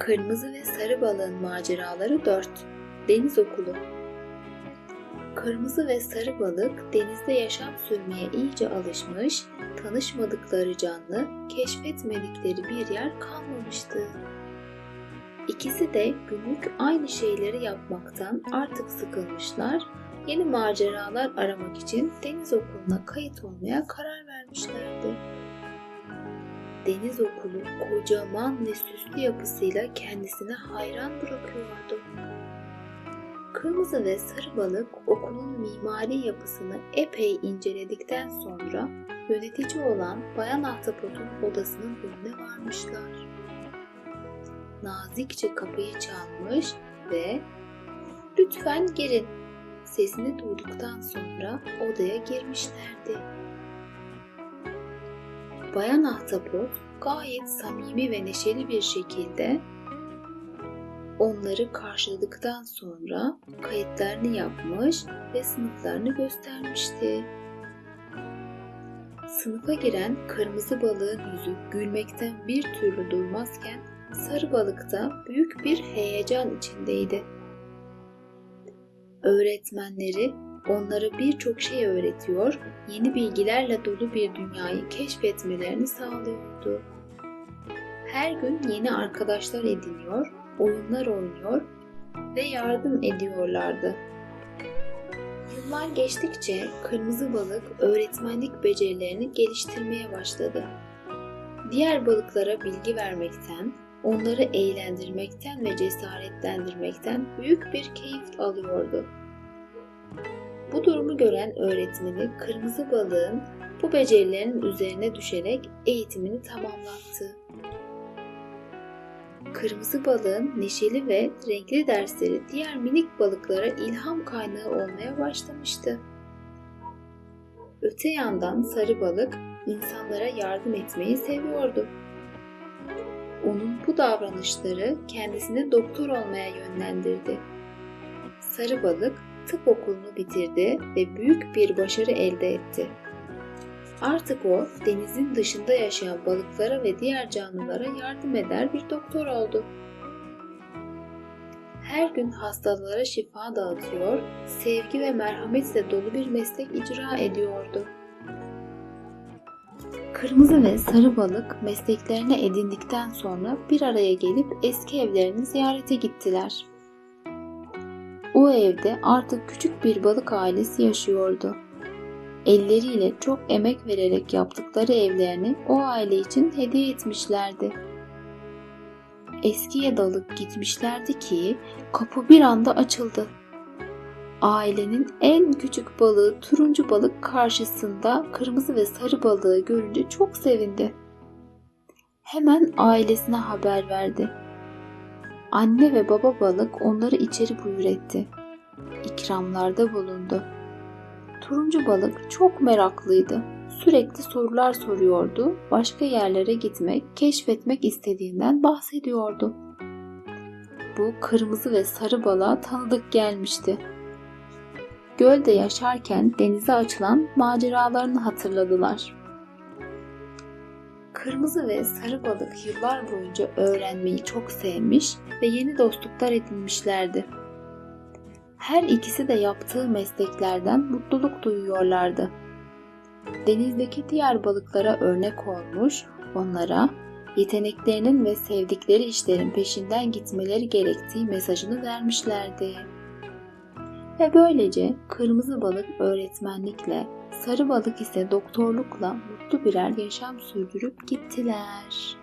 Kırmızı ve sarı balığın maceraları 4. Deniz okulu. Kırmızı ve sarı balık denizde yaşam sürmeye iyice alışmış, tanışmadıkları canlı, keşfetmedikleri bir yer kalmamıştı. İkisi de günlük aynı şeyleri yapmaktan artık sıkılmışlar, yeni maceralar aramak için deniz okuluna kayıt olmaya karar vermişlerdi. Deniz okulu kocaman ve süslü yapısıyla kendisine hayran bırakıyordu. Kırmızı ve sarı balık okulun mimari yapısını epey inceledikten sonra yönetici olan Bayan Ahtapot'un odasının önüne varmışlar. Nazikçe kapıyı çalmış ve ''Lütfen girin'' sesini duyduktan sonra odaya girmişlerdi. Bayan Ahtapot gayet samimi ve neşeli bir şekilde onları karşıladıktan sonra kayıtlarını yapmış ve sınıflarını göstermişti. Sınıfa giren kırmızı balığın yüzü gülmekten bir türlü durmazken sarı balık da büyük bir heyecan içindeydi. Öğretmenleri onlara birçok şey öğretiyor, yeni bilgilerle dolu bir dünyayı keşfetmelerini sağlıyordu. Her gün yeni arkadaşlar ediniyor, oyunlar oynuyor ve yardım ediyorlardı. Yıllar geçtikçe kırmızı balık öğretmenlik becerilerini geliştirmeye başladı. Diğer balıklara bilgi vermekten, onları eğlendirmekten ve cesaretlendirmekten büyük bir keyif alıyordu. Bu durumu gören öğretmeni kırmızı balığın bu becerilerinin üzerine düşerek eğitimini tamamlattı. Kırmızı balığın neşeli ve renkli dersleri diğer minik balıklara ilham kaynağı olmaya başlamıştı. Öte yandan sarı balık insanlara yardım etmeyi seviyordu. Onun bu davranışları kendisini doktor olmaya yönlendirdi. Sarı balık tıp okulunu bitirdi ve büyük bir başarı elde etti. Artık o denizin dışında yaşayan balıklara ve diğer canlılara yardım eder bir doktor oldu. Her gün hastalara şifa dağıtıyor, sevgi ve merhametle dolu bir meslek icra ediyordu. Kırmızı ve sarı balık mesleklerine edindikten sonra bir araya gelip eski evlerini ziyarete gittiler. O evde artık küçük bir balık ailesi yaşıyordu. Elleriyle çok emek vererek yaptıkları evlerini o aile için hediye etmişlerdi. Eskiye dalıp gitmişlerdi ki kapı bir anda açıldı. Ailenin en küçük balığı turuncu balık karşısında kırmızı ve sarı balığı görünce çok sevindi. Hemen ailesine haber verdi. Anne ve baba balık onları içeri buyur etti. İkramlarda bulundu. Turuncu balık çok meraklıydı. Sürekli sorular soruyordu. Başka yerlere gitmek, keşfetmek istediğinden bahsediyordu. Bu kırmızı ve sarı balığa tanıdık gelmişti. Gölde yaşarken denize açılan maceralarını hatırladılar. Kırmızı ve sarı balık yıllar boyunca öğrenmeyi çok sevmiş ve yeni dostluklar edinmişlerdi. Her ikisi de yaptığı mesleklerden mutluluk duyuyorlardı. Denizdeki diğer balıklara örnek olmuş, onlara yeteneklerinin ve sevdikleri işlerin peşinden gitmeleri gerektiği mesajını vermişlerdi. Ve böylece kırmızı balık öğretmenlikle, sarı balık ise doktorlukla mutlu birer yaşam sürdürüp gittiler.